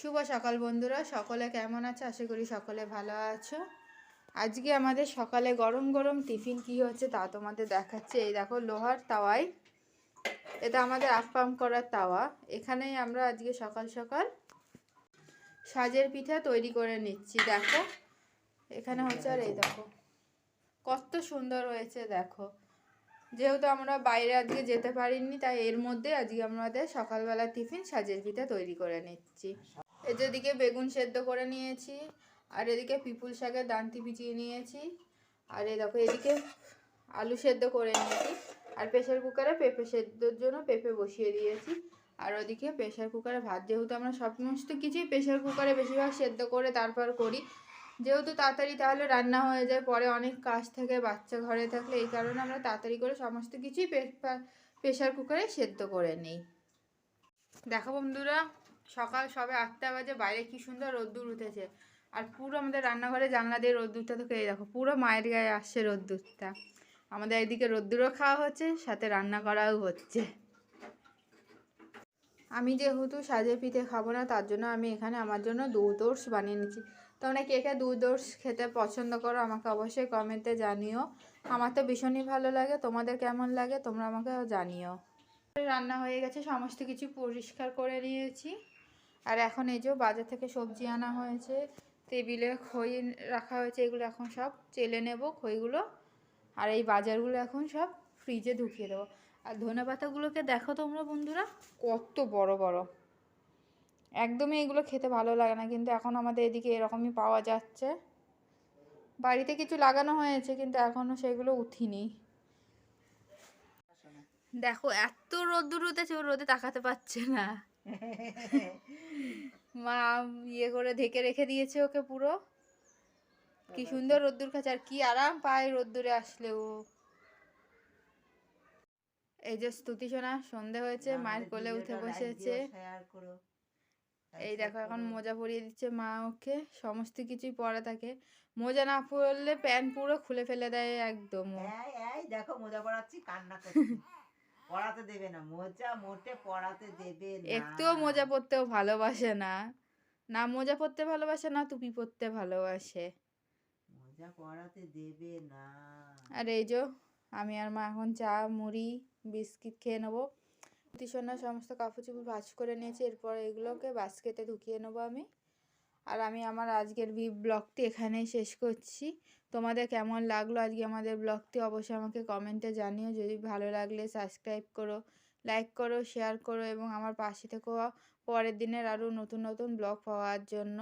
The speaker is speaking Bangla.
শুভ সকাল বন্ধুরা, সকলে কেমন আছে? আশা করি সকলে ভালো আছো। আজকে আমাদের সকালে গরম গরম টিফিন কি হচ্ছে তা তোমাদের দেখাচ্ছে। এই দেখো, লোহার তাওয়ায়। এটা আমাদের আপ্পাম করার তাওয়া। এখানেই আমরা আজকে সকাল সকাল সাজের পিঠা তৈরি করে নিচ্ছি, দেখো। এখানে হচ্ছে, আর এই দেখো, কত সুন্দর হয়েছে, দেখো। যেহেতু আমরা বাইরে আজকে যেতে পারিনি, তাই এর মধ্যে আজকে আমাদের সকালবেলা টিফিন সাজের পিঠা তৈরি করে নিচ্ছি। এদিকে বেগুন সেদ্ধ করে নিয়েছি, আর এদিকে পিপুল শাকের দান্তি পিচিয়ে নিয়েছি, আর এই দেখো এদিকে আলু সেদ্ধ করে নিয়েছি, আর প্রেশার কুকারে পেঁপে সেদ্ধর জন্য পেঁপে বসিয়ে দিয়েছি, আর ওদিকে প্রেশার কুকারে ভাত, যেহেতু আমরা সমস্ত কিছুই প্রেশার কুকারে বেশিরভাগ সেদ্ধ করে তারপর করি, যেহেতু তাড়াতাড়ি তাহলে রান্না হয়ে যায়, পরে অনেক কাজ থাকে, বাচ্চা ঘরে থাকলে এই কারণে আমরা তাড়াতাড়ি করে সমস্ত কিছুই প্রেশার কুকারে সেদ্ধ করে নিই। দেখো বন্ধুরা সকাল সবে আটটা বাজে, বাইরে কি সুন্দর রোদ্দুর উঠেছে। আর পুরো আমাদের রান্নাঘরে জানলা দিয়ে রোদ্দুরটা থেকে এই দেখো, পুরো মায়ের গায়ে আসছে রোদ্দুরটা। আমাদের এদিকে রোদ্দুরও খাওয়া হচ্ছে, সাথে রান্না করাও হচ্ছে। আমি যেহেতু সাজে পিঠে খাব না, তার জন্য আমি এখানে আমার জন্য দুধ বানিয়ে নিচ্ছি। তোমরা কে কে দুধ খেতে পছন্দ করো আমাকে অবশ্যই কমেন্টে জানিও। আমার তো ভীষণই ভালো লাগে, তোমাদের কেমন লাগে তোমরা আমাকে জানিও। রান্না হয়ে গেছে, সমস্ত কিছু পরিষ্কার করে নিয়েছি। আর এখন এই যে বাজার থেকে সবজি আনা হয়েছে, টেবিলে খই রাখা হয়েছে, এগুলো এখন সব চেলে নেব খইগুলো। আর এই বাজারগুলো এখন সব ফ্রিজে ঢুকিয়ে দেবো। আর ধনে পাতাগুলোকে দেখো তোমরা বন্ধুরা, কত বড় বড়। একদমই এগুলো খেতে ভালো লাগে না, কিন্তু এখন আমাদের এদিকে এরকমই পাওয়া যাচ্ছে। বাড়িতে কিছু লাগানো হয়েছে, কিন্তু এখনও সেগুলো উঠিনি। দেখো, এত রোদ্দুর উঠেছে রোদে তাকাতে পারছে না। মা ইয়ে করে ঢেকে রেখে দিয়েছে ওকে পুরো। কি সুন্দর রোদ্দুর খাচ্ছে আর কি আরাম পায় রোদ্দুরে আসলে ও। এই যে স্তুতি সোনা সন্ধে হয়েছে মায়ের কোলে উঠে বসেছে। এই দেখো এখন মোজা পরিয়ে দিচ্ছে মা ওকে সমস্ত কিছুই পরা থাকে। মোজা না পরলে প্যান্ট পুরো খুলে ফেলে দেয় একদম এই দেখো মোজা পরাচ্ছি কান্না করছি। পড়াতে দেবে না মোজা মোটে পড়াতে দেবে না। একটুও মোজা পরতেও ভালোবাসে না। না মোজা পরতে ভালোবাসে না টুপি পরতে ভালোবাসে। মোজা পড়াতে দেবে না। আর এই যে আমি আর মা এখন চা মুড়ি বিস্কিট খেয়ে নেব। টিশনের সমস্ত কাপড় চোপড় ভাজ করে নিয়েছি এরপর এগুলোকে বাস্কেটে ঢুকিয়ে নেব আমি। আর আমি আমার আজকের বি ব্লগটি এখানেই শেষ করছি। তোমাদের কেমন লাগল আজকে আমাদের ব্লগটি অবশ্যই আমাকে কমেন্টে জানিও। যদি ভালো লাগলে সাবস্ক্রাইব করো লাইক করো শেয়ার করো এবং আমার পাশে থেকেও পরের দিনের আরও নতুন নতুন ব্লগ পাওয়ার জন্য।